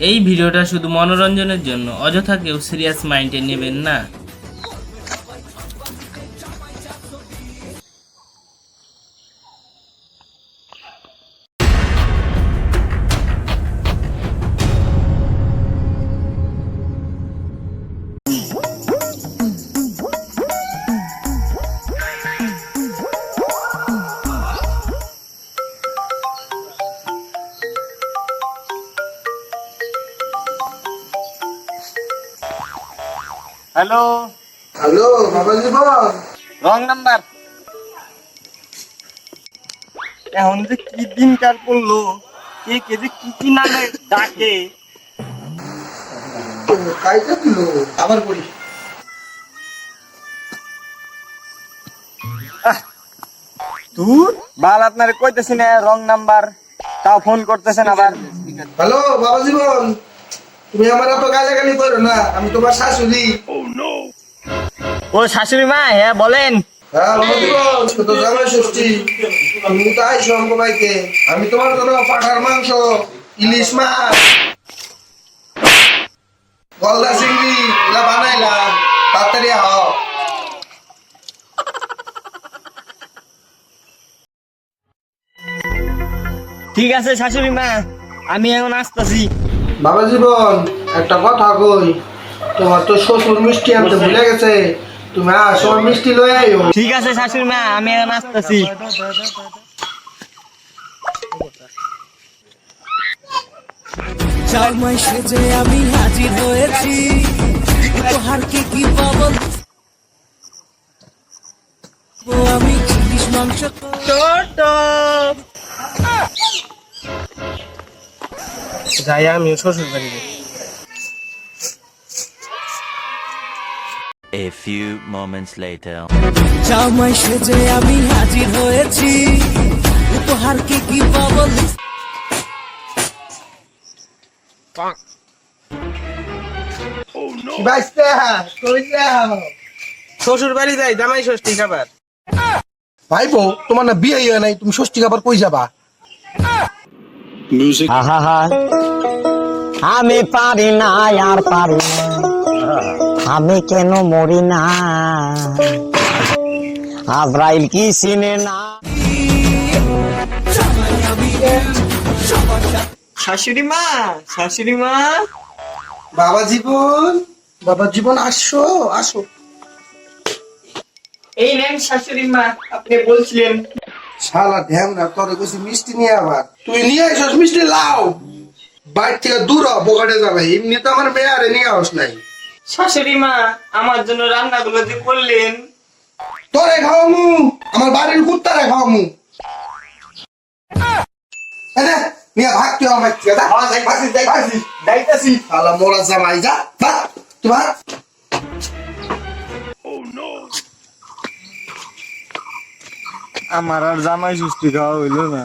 এই ভিডিওটা শুধু মনোরঞ্জনের জন্য অযথা কেউ সিরিয়াস মাইন্ডে নেবেন না। হ্যালো হ্যালো বাবা জীবন রং নাম্বার এখন যে কি দিনকাল পড়ল কে কে যে কি কি নামে ডাকে। কাইটা দিল? আবার করি তুই বাল আপনার কইতেছি না রং নাম্বার তাও ফোন করতেছেন আবার। হ্যালো বাবা জীবন তুমি আমার এত গালাগালি করো না আমি তোমার শাশুড়ি। ও শাশুড়ি মা হ্যাঁ বলেন। হ্যাঁ বাবা জীবন তো জামাই ষষ্ঠী তুমি তো আইসো আমাকে বাইকে আমি তোমার জন্য পাঠার মাংস ইলিশ মাছ গলদা চিংড়ি এগুলা বানাইলাম। তাড়াতাড়ি আও। ঠিক আছে শাশুড়ি মা আমি এখন আসতেছি। বাবা জীবন একটা কথা কই তোমার তো শ্বশুর মিষ্টি আনতে ভুলে গেছে। তুমি আসো মিষ্টি লয়ে আইও। ঠিক আছে শাশুড়ি মা আমি এখন আসতেছি। সেজে আমি হাজির হয়েছি। কি পাবো? আমি চিলিশ মাংস যাই আমি শ্বশুর বাড়িতে A few moments later. জামাই সেজে আমি হাজির হয়েছি। উপহারকে কি পাবো বাইসতে কই যাও শ্বশুর বাড়ি যাই জামাই ষষ্ঠী খাবার ভাইবো তোমার না বিয়ে হইয়া নাই তুমি ষষ্ঠী খাবার কই যাবা? আহা আমি পারি না আর পারি না। আমি কেন মরি না? আজরাইল কি চিনে না? শাশুড়ি মা শাশুড়ি মা। বাবা জীবন বাবা জীবন আসো আসো। এই নেন শাশুড়ি মা আপনি বলছিলেন। শালা ঢ্যাম না তোর কইছি মিষ্টি নিয়ে আবার। তুই নিয়ে আইসস মিষ্টি লাও। বাইর থেকে দূর হ, বগাটে যাবে। এমনি তো আমার মেয়ে আরে নিয়ে আস নাই। শাশুড়ি মা আমার জন্য রান্নাগুলো যে করলেন। তোরে খাওয়ামু আমার বাড়ির কুত্তারে খাওয়ামু। নিয়ে ভাগ তুই আমার যা যাই ভাগি যাই ভাগি যাইতাছি। শালা মোরা জামাই যা ভাগ তুই ভাগ। আমার আর জামাই ষষ্ঠী খাওয়া হইল না।